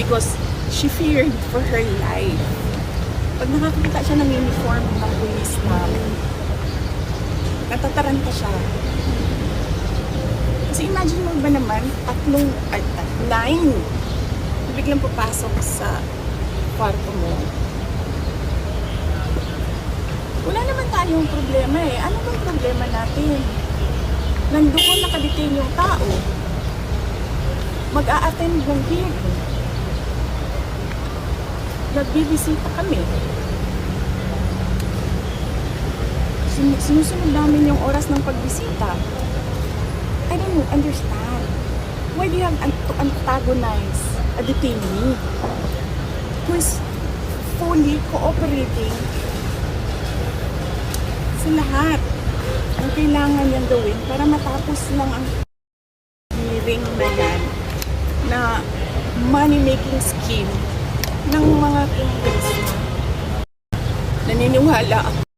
because she feared for her life. Pag nakakita siya ng uniform ng police namin, natataranta siya. Kasi imagine mo ba naman, tatlong, ay, tat- nine, biglang papasok sa kwarto mo. Wala naman tayong problema eh. Ano bang problema natin? Nandoon nakadetain yung tao. Mag-a-attend ng hearing. Nagbibisita kami. Sin- sinusunod namin yung oras ng pagbisita. I don't understand. Why do you have to antagonize a detainee who is fully cooperating sa lahat ang kailangan niyang gawin para matapos lang ang hearing na yan na money-making scheme ng mga congressman. Naniniwala ako